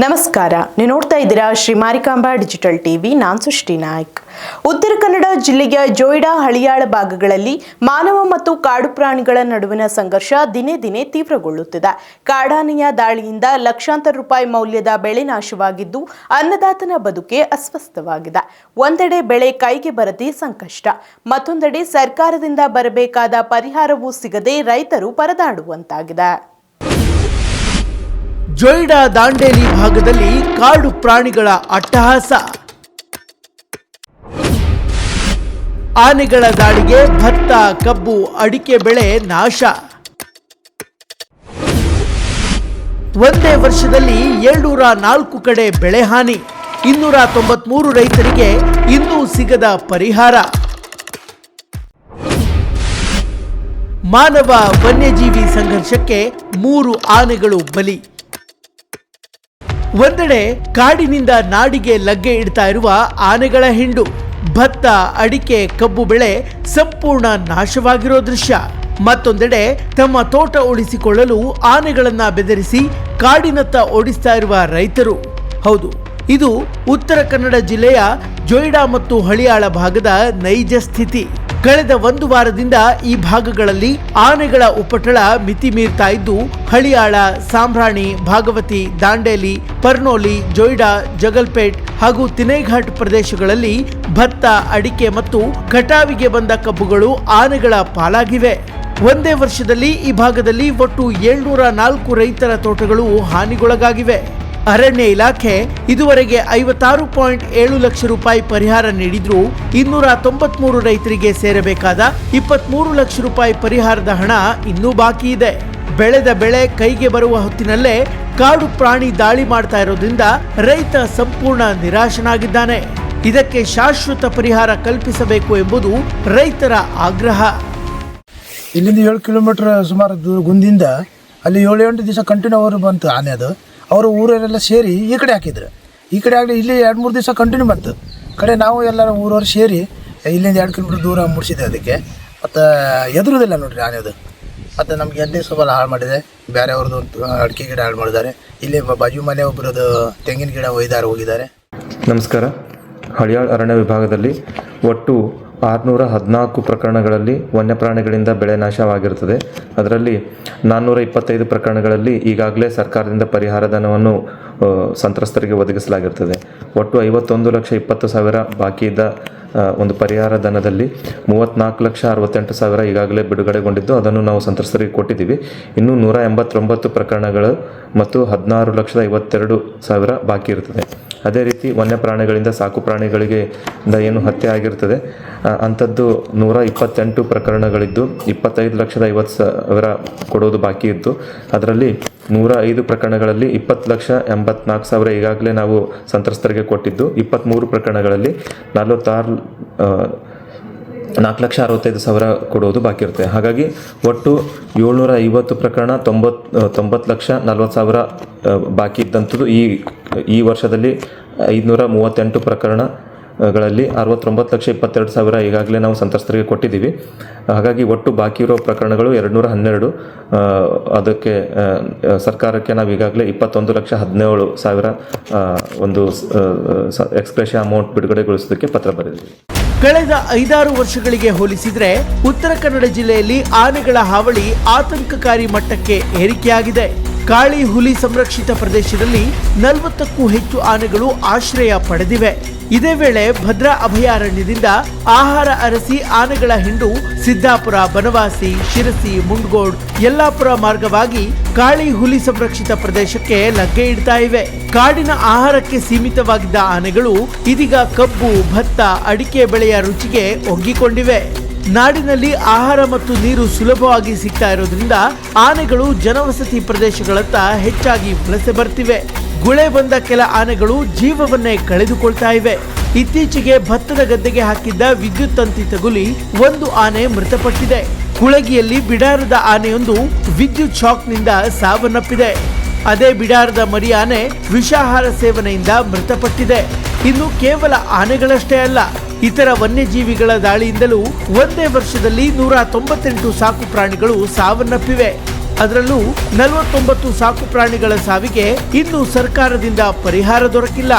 ನಮಸ್ಕಾರ. ನೀವು ನೋಡ್ತಾ ಇದ್ದೀರಾ ಶ್ರೀ ಮಾರಿಕಾಂಬಾ ಡಿಜಿಟಲ್ ಟಿವಿ. ನಾನು ಸೃಷ್ಟಿ ನಾಯ್ಕ್. ಉತ್ತರ ಕನ್ನಡ ಜಿಲ್ಲೆಯ ಜೋಯಿಡಾ ಹಳಿಯಾಳ ಭಾಗಗಳಲ್ಲಿ ಮಾನವ ಮತ್ತು ಕಾಡು ಪ್ರಾಣಿಗಳ ನಡುವಿನ ಸಂಘರ್ಷ ದಿನೇ ದಿನೇ ತೀವ್ರಗೊಳ್ಳುತ್ತಿದೆ. ಕಾಡಾನೆಯ ದಾಳಿಯಿಂದ ಲಕ್ಷಾಂತರ ರೂಪಾಯಿ ಮೌಲ್ಯದ ಬೆಳೆ ನಾಶವಾಗಿದ್ದು, ಅನ್ನದಾತನ ಬದುಕೆ ಅಸ್ವಸ್ಥವಾಗಿದೆ. ಒಂದೆಡೆ ಬೆಳೆ ಕೈಗೆ ಬರದೆ ಸಂಕಷ್ಟ. ಮತ್ತೊಂದೆಡೆ ಸರ್ಕಾರದಿಂದ ಬರಬೇಕಾದ ಪರಿಹಾರವೂ ಸಿಗದೆ ರೈತರು ಪರದಾಡುವಂತಾಗಿದೆ. ಜೊಯ್ಡಾ ದಾಂಡೇಲಿ ಭಾಗದಲ್ಲಿ ಕಾಡು ಪ್ರಾಣಿಗಳ ಅಟ್ಟಹಾಸ. ಆನೆಗಳ ದಾಳಿಗೆ ಭತ್ತ, ಕಬ್ಬು, ಅಡಿಕೆ ಬೆಳೆ ನಾಶ. ಒಂದೇ ವರ್ಷದಲ್ಲಿ ಏಳ್ನೂರ ನಾಲ್ಕು ಕಡೆ ಬೆಳೆ ಹಾನಿ. ಇನ್ನೂರ ತೊಂಬತ್ಮೂರು ರೈತರಿಗೆ ಇನ್ನೂ ಸಿಗದ ಪರಿಹಾರ. ಮಾನವ ವನ್ಯಜೀವಿ ಸಂಘರ್ಷಕ್ಕೆ ಮೂರು ಆನೆಗಳು ಬಲಿ. ಒಂದೆಡೆ ಕಾಡಿನಿಂದ ನಾಡಿಗೆ ಲಗ್ಗೆ ಇಡ್ತಾ ಇರುವ ಆನೆಗಳ ಹಿಂಡು, ಭತ್ತ, ಅಡಿಕೆ, ಕಬ್ಬು ಬೆಳೆ ಸಂಪೂರ್ಣ ನಾಶವಾಗಿರೋ ದೃಶ್ಯ. ಮತ್ತೊಂದೆಡೆ ತಮ್ಮ ತೋಟ ಉಳಿಸಿಕೊಳ್ಳಲು ಆನೆಗಳನ್ನ ಬೆದರಿಸಿ ಕಾಡಿನತ್ತ ಓಡಿಸ್ತಾ ಇರುವ ರೈತರು. ಹೌದು, ಇದು ಉತ್ತರ ಕನ್ನಡ ಜಿಲ್ಲೆಯ ಜೊಯ್ಡಾ ಮತ್ತು ಹಳಿಯಾಳ ಭಾಗದ ನೈಜ ಸ್ಥಿತಿ. ಕಳೆದ ಒಂದು ವಾರದಿಂದ ಈ ಭಾಗಗಳಲ್ಲಿ ಆನೆಗಳ ಉಪಟಳ ಮಿತಿ ಮೀರ್ತಾ ಇದ್ದು, ಹಳಿಯಾಳ, ಸಾಂಬ್ರಾಣಿ, ಭಾಗವತಿ, ದಾಂಡೇಲಿ, ಪರ್ನೋಲಿ, ಜೊಯ್ಡಾ, ಜಗಲ್ಪೇಟ್ ಹಾಗೂ ತಿನೈಘಾಟ್ ಪ್ರದೇಶಗಳಲ್ಲಿ ಭತ್ತ, ಅಡಿಕೆ ಮತ್ತು ಕಟಾವಿಗೆ ಬಂದ ಕಬ್ಬುಗಳು ಆನೆಗಳ ಪಾಲಾಗಿವೆ. ಒಂದೇ ವರ್ಷದಲ್ಲಿ ಈ ಭಾಗದಲ್ಲಿ ಒಟ್ಟು ಏಳ್ನೂರ ನಾಲ್ಕು ರೈತರ ತೋಟಗಳು ಹಾನಿಗೊಳಗಾಗಿವೆ. ಅರಣ್ಯ ಇಲಾಖೆ ಇದುವರೆಗೆ ಐವತ್ತಾರು ಪಾಯಿಂಟ್ ಏಳು ಲಕ್ಷ ರೂಪಾಯಿ ಪರಿಹಾರ ನೀಡಿದ್ರೂ ಇನ್ನೂರ ತೊಂಬತ್ಮೂರು ರೈತರಿಗೆ ಸೇರಬೇಕಾದ ಇಪ್ಪತ್ಮೂರು ಲಕ್ಷ ರೂಪಾಯಿ ಪರಿಹಾರದ ಹಣ ಇನ್ನೂ ಬಾಕಿ ಇದೆ. ಬೆಳೆದ ಬೆಳೆ ಕೈಗೆ ಬರುವ ಹೊತ್ತಿನಲ್ಲೇ ಕಾಡು ಪ್ರಾಣಿ ದಾಳಿ ಮಾಡ್ತಾ ಇರೋದ್ರಿಂದ ರೈತ ಸಂಪೂರ್ಣ ನಿರಾಶನಾಗಿದ್ದಾನೆ. ಇದಕ್ಕೆ ಶಾಶ್ವತ ಪರಿಹಾರ ಕಲ್ಪಿಸಬೇಕು ಎಂಬುದು ರೈತರ ಆಗ್ರಹ. ಇಲ್ಲಿಂದ ಏಳು ಕಿಲೋಮೀಟರ್ ಸುಮಾರು ಗುಂದಿಂದ ಅಲ್ಲಿ ಏಳು ಎಂಟು ದಿವಸ ಕಂಟಿನ್ಯೂ ಅವರು ಬಂತು ಆನೆ ಅದು. ಅವರು ಊರವರೆಲ್ಲ ಸೇರಿ ಈ ಕಡೆ ಹಾಕಿದ್ರು. ಈ ಕಡೆ ಆಗಲಿ ಇಲ್ಲಿ ಎರಡು ಮೂರು ದಿವಸ ಕಂಟಿನ್ಯೂ ಬಂತು. ಕಡೆ ನಾವು ಎಲ್ಲರೂ ಊರವರು ಸೇರಿ ಇಲ್ಲಿಂದ ಎರಡು ಕಿಲೋಮೀಟ್ರ್ ದೂರ ಮುಡಿಸಿದೆ ಅದಕ್ಕೆ. ಮತ್ತು ಎದುರುದಿಲ್ಲ ನೋಡಿರಿ ಆನೆ ಅದು. ಮತ್ತು ನಮಗೆ ಎಣ್ಣೆ ಸ್ವಲ್ಪ ಹಾಳು ಮಾಡಿದೆ. ಬೇರೆಯವ್ರದ್ದು ಒಂದು ಅಡಿಕೆ ಗಿಡ ಹಾಳು ಮಾಡಿದ್ದಾರೆ. ಇಲ್ಲಿ ಬಾಜು ಮನೆ ಒಬ್ಬರದ್ದು ತೆಂಗಿನ ಗಿಡ ಒಯ್ದಾರು ಹೋಗಿದ್ದಾರೆ. ನಮಸ್ಕಾರ. ಹಳಿಯಾಳ್ ಅರಣ್ಯ ವಿಭಾಗದಲ್ಲಿ ಒಟ್ಟು ಆರುನೂರ ಹದಿನಾಲ್ಕು ಪ್ರಕರಣಗಳಲ್ಲಿ ವನ್ಯಪ್ರಾಣಿಗಳಿಂದ ಬೆಳೆ ನಾಶವಾಗಿರುತ್ತದೆ. ಅದರಲ್ಲಿ ನಾನ್ನೂರ ಇಪ್ಪತ್ತೈದು ಪ್ರಕರಣಗಳಲ್ಲಿ ಈಗಾಗಲೇ ಸರ್ಕಾರದಿಂದ ಪರಿಹಾರ ಧನವನ್ನು ಸಂತ್ರಸ್ತರಿಗೆ ಒದಗಿಸಲಾಗಿರ್ತದೆ. ಒಟ್ಟು ಐವತ್ತೊಂದು ಲಕ್ಷ ಇಪ್ಪತ್ತು ಸಾವಿರ ಬಾಕಿ ಇದ್ದ ಒಂದು ಪರಿಹಾರ ಧನದಲ್ಲಿ ಮೂವತ್ತ್ನಾಲ್ಕು ಲಕ್ಷ ಅರವತ್ತೆಂಟು ಸಾವಿರ ಈಗಾಗಲೇ ಬಿಡುಗಡೆಗೊಂಡಿದ್ದು, ಅದನ್ನು ನಾವು ಸಂತ್ರಸ್ತರಿಗೆ ಕೊಟ್ಟಿದ್ದೀವಿ. ಇನ್ನೂ ನೂರ ಎಂಬತ್ತೊಂಬತ್ತು ಪ್ರಕರಣಗಳು ಮತ್ತು ಹದಿನಾರು ಲಕ್ಷದ ಐವತ್ತೆರಡು ಸಾವಿರ ಬಾಕಿ ಇರ್ತದೆ. ಅದೇ ರೀತಿ ವನ್ಯಪ್ರಾಣಿಗಳಿಂದ ಸಾಕು ಪ್ರಾಣಿಗಳಿಗೆ ಏನು ಹತ್ಯೆ ಆಗಿರ್ತದೆ. ಅಂಥದ್ದು ನೂರ ಇಪ್ಪತ್ತೆಂಟು ಪ್ರಕರಣಗಳಿದ್ದು, ಇಪ್ಪತ್ತೈದು ಲಕ್ಷದ ಐವತ್ತು ಸಾವಿರ ಕೊಡೋದು ಬಾಕಿ ಇತ್ತು. ಅದರಲ್ಲಿ ನೂರ ಐದು ಪ್ರಕರಣಗಳಲ್ಲಿ ಇಪ್ಪತ್ತು ಲಕ್ಷ ಎಂಬತ್ನಾಲ್ಕು ಸಾವಿರ ಈಗಾಗಲೇ ನಾವು ಸಂತ್ರಸ್ತರಿಗೆ ಕೊಟ್ಟಿದ್ದು. ಇಪ್ಪತ್ತ್ಮೂರು ಪ್ರಕರಣಗಳಲ್ಲಿ ನಲವತ್ತಾರು ನಾಲ್ಕು ಲಕ್ಷ ಅರವತ್ತೈದು ಸಾವಿರ ಕೊಡುವುದು ಬಾಕಿ ಇರುತ್ತೆ. ಹಾಗಾಗಿ ಒಟ್ಟು ಏಳ್ನೂರ ಐವತ್ತು ಪ್ರಕರಣ ತೊಂಬತ್ತು ತೊಂಬತ್ತು ಲಕ್ಷ ನಲ್ವತ್ತು ಸಾವಿರ ಬಾಕಿ ಇದ್ದಂಥದ್ದು ಈ ಈ ವರ್ಷದಲ್ಲಿ ಐದುನೂರ ಮೂವತ್ತೆಂಟು ಪ್ರಕರಣಗಳಲ್ಲಿ ಅರವತ್ತೊಂಬತ್ತು ಲಕ್ಷ ಇಪ್ಪತ್ತೆರಡು ಸಾವಿರ ಈಗಾಗಲೇ ನಾವು ಸಂತ್ರಸ್ತರಿಗೆ ಕೊಟ್ಟಿದ್ದೀವಿ. ಹಾಗಾಗಿ ಒಟ್ಟು ಬಾಕಿ ಇರೋ ಪ್ರಕರಣಗಳು ಎರಡುನೂರ ಹನ್ನೆರಡು. ಅದಕ್ಕೆ ಸರ್ಕಾರಕ್ಕೆ ನಾವು ಈಗಾಗಲೇ ಇಪ್ಪತ್ತೊಂದು ಲಕ್ಷ ಹದಿನೇಳು ಸಾವಿರ ಒಂದು ಎಕ್ಸ್ಪ್ರೆಷನ್ ಅಮೌಂಟ್ ಬಿಡುಗಡೆಗೊಳಿಸೋದಕ್ಕೆ ಪತ್ರ ಬರೆದಿದ್ದೀವಿ. ಕಳೆದ ಐದಾರು ವರ್ಷಗಳಿಗೆ ಹೋಲಿಸಿದರೆ ಉತ್ತರ ಕನ್ನಡ ಜಿಲ್ಲೆಯಲ್ಲಿ ಆನೆಗಳ ಹಾವಳಿ ಆತಂಕಕಾರಿ ಮಟ್ಟಕ್ಕೆ ಏರಿಕೆಯಾಗಿದೆ. ಕಾಳಿ ಹುಲಿ ಸಂರಕ್ಷಿತ ಪ್ರದೇಶದಲ್ಲಿ ನಲವತ್ತಕ್ಕೂ ಹೆಚ್ಚು ಆನೆಗಳು ಆಶ್ರಯ ಪಡೆದಿವೆ. ಇದೇ ವೇಳೆ ಭದ್ರಾ ಅಭಯಾರಣ್ಯದಿಂದ ಆಹಾರ ಅರಸಿ ಆನೆಗಳ ಹಿಂಡು ಸಿದ್ದಾಪುರ, ಬನವಾಸಿ, ಶಿರಸಿ, ಮುಂಡ್ಗೋಡ್, ಯಲ್ಲಾಪುರ ಮಾರ್ಗವಾಗಿ ಕಾಳಿ ಹುಲಿ ಸಂರಕ್ಷಿತ ಪ್ರದೇಶಕ್ಕೆ ಲಗ್ಗೆ ಇಡ್ತಾ ಇವೆ. ಕಾಡಿನ ಆಹಾರಕ್ಕೆ ಸೀಮಿತವಾಗಿದ್ದ ಆನೆಗಳು ಇದೀಗ ಕಬ್ಬು, ಭತ್ತ, ಅಡಿಕೆ ಬೆಳೆಯ ರುಚಿಗೆ ಒಗ್ಗಿಕೊಂಡಿವೆ. ನಾಡಿನಲ್ಲಿ ಆಹಾರ ಮತ್ತು ನೀರು ಸುಲಭವಾಗಿ ಸಿಗ್ತಾ ಇರೋದ್ರಿಂದ ಆನೆಗಳು ಜನವಸತಿ ಪ್ರದೇಶಗಳತ್ತ ಹೆಚ್ಚಾಗಿ ವಲಸೆ ಬರ್ತಿವೆ. ಗುಳೆ ಬಂದ ಕೆಲ ಆನೆಗಳು ಜೀವವನ್ನೇ ಕಳೆದುಕೊಳ್ತಾ ಇವೆ. ಇತ್ತೀಚೆಗೆ ಭತ್ತದ ಗದ್ದೆಗೆ ಹಾಕಿದ್ದ ವಿದ್ಯುತ್ ತಂತಿ ತಗುಲಿ ಒಂದು ಆನೆ ಮೃತಪಟ್ಟಿದೆ. ಕುಳಗಿಯಲ್ಲಿ ಬಿಡಾರದ ಆನೆಯೊಂದು ವಿದ್ಯುತ್ ಶಾಕ್ನಿಂದ ಸಾವನ್ನಪ್ಪಿದೆ. ಅದೇ ಬಿಡಾರದ ಮರಿ ಆನೆ ವಿಷಾಹಾರ ಸೇವನೆಯಿಂದ ಮೃತಪಟ್ಟಿದೆ. ಇನ್ನು ಕೇವಲ ಆನೆಗಳಷ್ಟೇ ಅಲ್ಲ ಇತರ ವನ್ಯಜೀವಿಗಳ ದಾಳಿಯಿಂದಲೂ ಒಂದೇ ವರ್ಷದಲ್ಲಿ ನೂರ ತೊಂಬತ್ತೆಂಟು ಸಾಕು ಪ್ರಾಣಿಗಳು ಸಾವನ್ನಪ್ಪಿವೆ. ಅದರಲ್ಲೂ ನಲವತ್ತೊಂಬತ್ತು ಸಾಕು ಪ್ರಾಣಿಗಳ ಸಾವಿಗೆ ಇನ್ನು ಸರ್ಕಾರದಿಂದ ಪರಿಹಾರ ದೊರಕಿಲ್ಲ.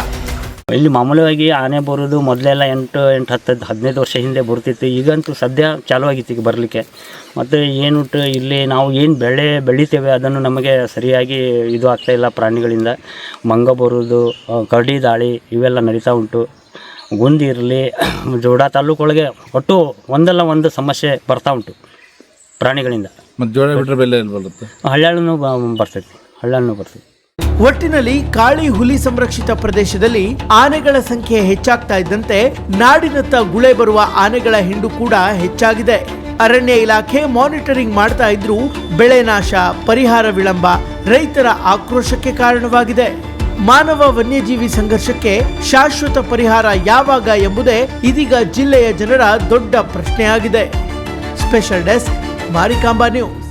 ಇಲ್ಲಿ ಮಾಮೂಲಿಯಾಗಿ ಆನೆ ಬರೋದು ಮೊದಲೆಲ್ಲ ಎಂಟು ಎಂಟು, ಹತ್ತು ಹದಿನೈದು ವರ್ಷ ಹಿಂದೆ ಬರ್ತಿತ್ತು ಈಗಂತೂ ಸದ್ಯ ಚಾಲು ಆಗಿತ್ತು ಈಗ ಬರಲಿಕ್ಕೆ. ಮತ್ತು ಏನು ಇಲ್ಲಿ ನಾವು ಏನು ಬೆಳೆ, ಬೆಳಿತೇವೆ ಅದನ್ನು ನಮಗೆ ಸರಿಯಾಗಿ ಇದು ಆಗ್ತಾಯಿಲ್ಲ ಪ್ರಾಣಿಗಳಿಂದ. ಮಂಗ ಬರೋದು ಕರಡಿ ದಾಳಿ ಇವೆಲ್ಲ ನಡೀತಾ ಉಂಟು. ಗುಂದಿ ಇರಲಿ ಜೋಡ ತಾಲೂಕೊಳಗೆ ಒಟ್ಟು ಒಂದಲ್ಲ ಒಂದು ಸಮಸ್ಯೆ ಬರ್ತಾ ಉಂಟು ಪ್ರಾಣಿಗಳಿಂದ. ಮತ್ತು ಜೋಳ ಬಿಟ್ಟರೆ ಬೆಲೆ ಎಲ್ಲಿ ಬರುತ್ತೆ? ಹಳ್ಳ್ಯಾಳೂ ಬರ್ತೈತಿ. ಒಟ್ಟಿನಲ್ಲಿ ಕಾಳಿ ಹುಲಿ ಸಂರಕ್ಷಿತ ಪ್ರದೇಶದಲ್ಲಿ ಆನೆಗಳ ಸಂಖ್ಯೆ ಹೆಚ್ಚಾಗ್ತಾ ಇದ್ದಂತೆ ನಾಡಿನತ್ತ ಗುಳೆ ಬರುವ ಆನೆಗಳ ಹಿಂಡು ಕೂಡ ಹೆಚ್ಚಾಗಿದೆ. ಅರಣ್ಯ ಇಲಾಖೆ ಮಾನಿಟರಿಂಗ್ ಮಾಡ್ತಾ ಇದ್ರೂ ಬೆಳೆ ನಾಶ ಪರಿಹಾರ ವಿಳಂಬ ರೈತರ ಆಕ್ರೋಶಕ್ಕೆ ಕಾರಣವಾಗಿದೆ. ಮಾನವ ವನ್ಯಜೀವಿ ಸಂಘರ್ಷಕ್ಕೆ ಶಾಶ್ವತ ಪರಿಹಾರ ಯಾವಾಗ ಎಂಬುದೇ ಇದೀಗ ಜಿಲ್ಲೆಯ ಜನರ ದೊಡ್ಡ ಪ್ರಶ್ನೆಯಾಗಿದೆ. Special desk Marikamba news.